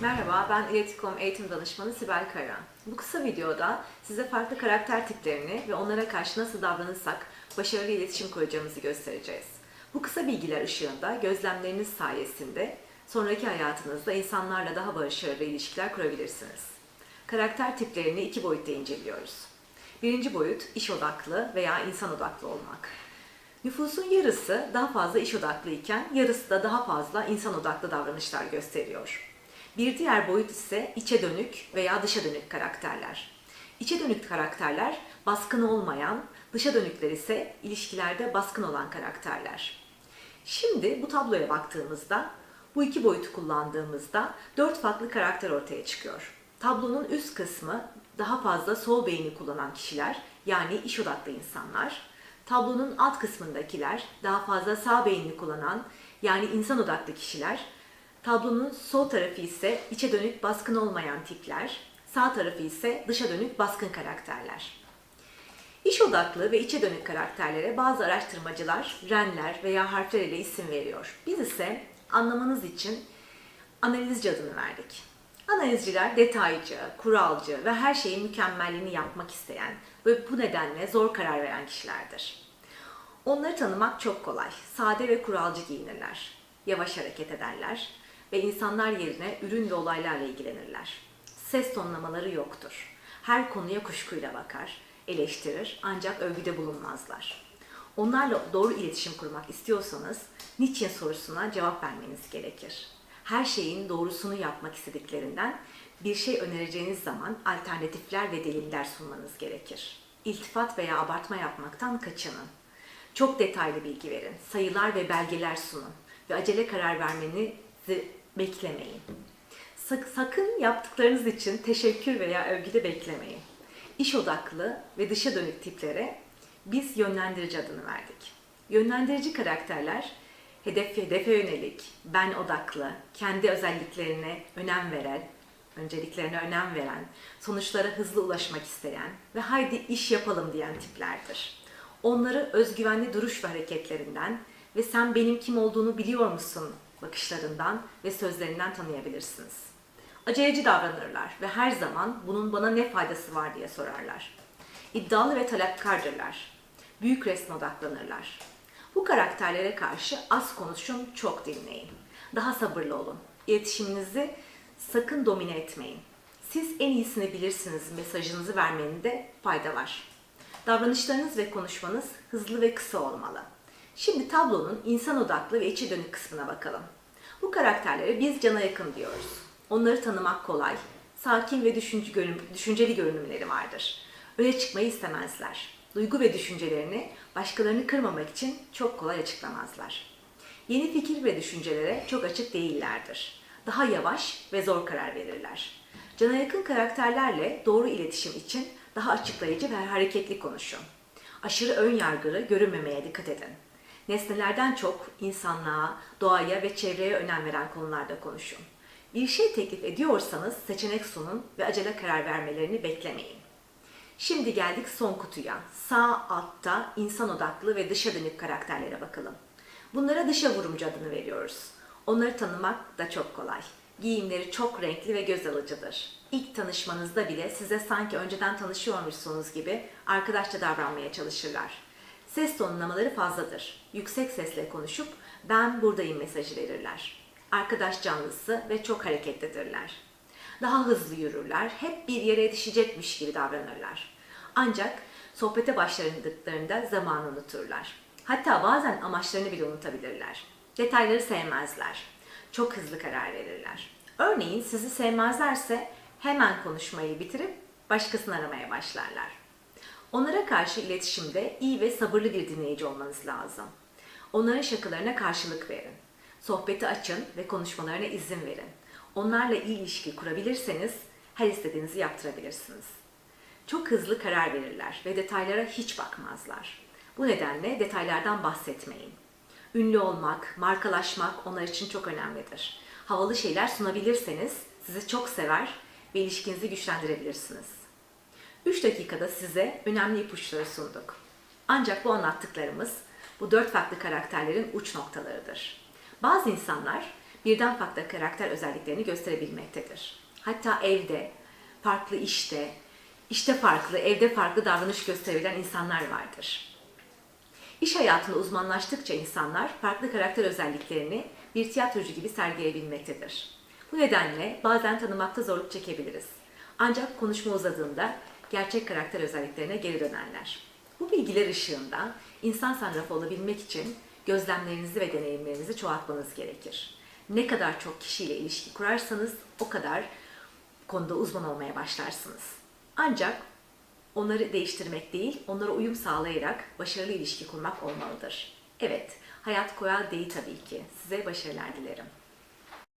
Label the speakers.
Speaker 1: Merhaba, ben İletikom Eğitim Danışmanı Sibel Kara. Bu kısa videoda size farklı karakter tiplerini ve onlara karşı nasıl davranırsak başarılı iletişim kuracağımızı göstereceğiz. Bu kısa bilgiler ışığında gözlemleriniz sayesinde sonraki hayatınızda insanlarla daha başarılı ilişkiler kurabilirsiniz. Karakter tiplerini iki boyutta inceliyoruz. Birinci boyut iş odaklı veya insan odaklı olmak. Nüfusun yarısı daha fazla iş odaklı iken yarısı da daha fazla insan odaklı davranışlar gösteriyor. Bir diğer boyut ise içe dönük veya dışa dönük karakterler. İçe dönük karakterler baskın olmayan, dışa dönükler ise ilişkilerde baskın olan karakterler. Şimdi bu tabloya baktığımızda, bu iki boyutu kullandığımızda dört farklı karakter ortaya çıkıyor. Tablonun üst kısmı daha fazla sol beyni kullanan kişiler, yani iş odaklı insanlar. Tablonun alt kısmındakiler daha fazla sağ beynini kullanan, yani insan odaklı kişiler. Tablonun sol tarafı ise içe dönük baskın olmayan tipler, sağ tarafı ise dışa dönük baskın karakterler. İş odaklı ve içe dönük karakterlere bazı araştırmacılar renler veya harfler ile isim veriyor. Biz ise anlamanız için analizci adını verdik. Analizciler detaycı, kuralcı ve her şeyin mükemmelliğini yapmak isteyen ve bu nedenle zor karar veren kişilerdir. Onları tanımak çok kolay. Sade ve kuralcı giyinirler. Yavaş hareket ederler ve insanlar yerine ürün ve olaylarla ilgilenirler. Ses tonlamaları yoktur. Her konuya kuşkuyla bakar, eleştirir ancak övgüde bulunmazlar. Onlarla doğru iletişim kurmak istiyorsanız niçin sorusuna cevap vermeniz gerekir. Her şeyin doğrusunu yapmak istediklerinden bir şey önereceğiniz zaman alternatifler ve deliller sunmanız gerekir. İltifat veya abartma yapmaktan kaçının. Çok detaylı bilgi verin, sayılar ve belgeler sunun ve acele karar vermenizi beklemeyin. Sak- sakın yaptıklarınız için teşekkür veya övgüde beklemeyin. İş odaklı ve dışa dönük tiplere biz yönlendirici adını verdik. Yönlendirici karakterler hedef hedefe yönelik, ben odaklı, kendi özelliklerine önem veren, önceliklerine önem veren, sonuçlara hızlı ulaşmak isteyen ve haydi iş yapalım diyen tiplerdir. Onları özgüvenli duruş ve hareketlerinden ve sen benim kim olduğunu biliyor musun bakışlarından ve sözlerinden tanıyabilirsiniz. Aceleci davranırlar ve her zaman bunun bana ne faydası var diye sorarlar. İddialı ve talepkardırlar. Büyük resme odaklanırlar. Bu karakterlere karşı az konuşun, çok dinleyin. Daha sabırlı olun. İletişiminizi sakın domine etmeyin. Siz en iyisini bilirsiniz mesajınızı vermeninde fayda var. Davranışlarınız ve konuşmanız hızlı ve kısa olmalı. Şimdi tablonun insan odaklı ve içi dönük kısmına bakalım. Bu karakterlere biz cana yakın diyoruz. Onları tanımak kolay. Sakin ve düşünce görün- düşünceli görünümleri vardır. Öne çıkmayı istemezler. Duygu ve düşüncelerini başkalarını kırmamak için çok kolay açıklamazlar. Yeni fikir ve düşüncelere çok açık değillerdir. Daha yavaş ve zor karar verirler. Cana yakın karakterlerle doğru iletişim için daha açıklayıcı ve hareketli konuşun. Aşırı ön yargılı görünmemeye dikkat edin. Nesnelerden çok insanlığa, doğaya ve çevreye önem veren konularda konuşun. Bir şey teklif ediyorsanız seçenek sunun ve acele karar vermelerini beklemeyin. Şimdi geldik son kutuya. Sağ altta insan odaklı ve dışa dönük karakterlere bakalım. Bunlara dışa vurumcu adını veriyoruz. Onları tanımak da çok kolay. Giyimleri çok renkli ve göz alıcıdır. İlk tanışmanızda bile size sanki önceden tanışıyormuşsunuz gibi arkadaşça davranmaya çalışırlar. Ses tonlamaları fazladır. Yüksek sesle konuşup ben buradayım mesajı verirler. Arkadaş canlısı ve çok hareketlidirler. Daha hızlı yürürler, hep bir yere yetişecekmiş gibi davranırlar. Ancak sohbete başladıklarında zamanı unuturlar. Hatta bazen amaçlarını bile unutabilirler. Detayları sevmezler. Çok hızlı karar verirler. Örneğin sizi sevmezlerse hemen konuşmayı bitirip başkasını aramaya başlarlar. Onlara karşı iletişimde iyi ve sabırlı bir dinleyici olmanız lazım. Onların şakalarına karşılık verin. Sohbeti açın ve konuşmalarına izin verin. Onlarla iyi ilişki kurabilirseniz her istediğinizi yaptırabilirsiniz. Çok hızlı karar verirler ve detaylara hiç bakmazlar. Bu nedenle detaylardan bahsetmeyin. Ünlü olmak, markalaşmak onlar için çok önemlidir. Havalı şeyler sunabilirseniz sizi çok sever ve ilişkinizi güçlendirebilirsiniz. 3 dakikada size önemli ipuçları sunduk. Ancak bu anlattıklarımız bu dört farklı karakterlerin uç noktalarıdır. Bazı insanlar birden farklı karakter özelliklerini gösterebilmektedir. Hatta evde, farklı işte, işte farklı, evde farklı davranış gösterebilen insanlar vardır. İş hayatında uzmanlaştıkça insanlar farklı karakter özelliklerini bir tiyatrocu gibi sergileyebilmektedir. Bu nedenle bazen tanımakta zorluk çekebiliriz. Ancak konuşma uzadığında gerçek karakter özelliklerine geri dönerler. Bu bilgiler ışığında insan sanrafı olabilmek için gözlemlerinizi ve deneyimlerinizi çoğaltmanız gerekir. Ne kadar çok kişiyle ilişki kurarsanız o kadar konuda uzman olmaya başlarsınız. Ancak onları değiştirmek değil, onlara uyum sağlayarak başarılı ilişki kurmak olmalıdır. Evet, hayat kolay değil tabii ki. Size başarılar dilerim.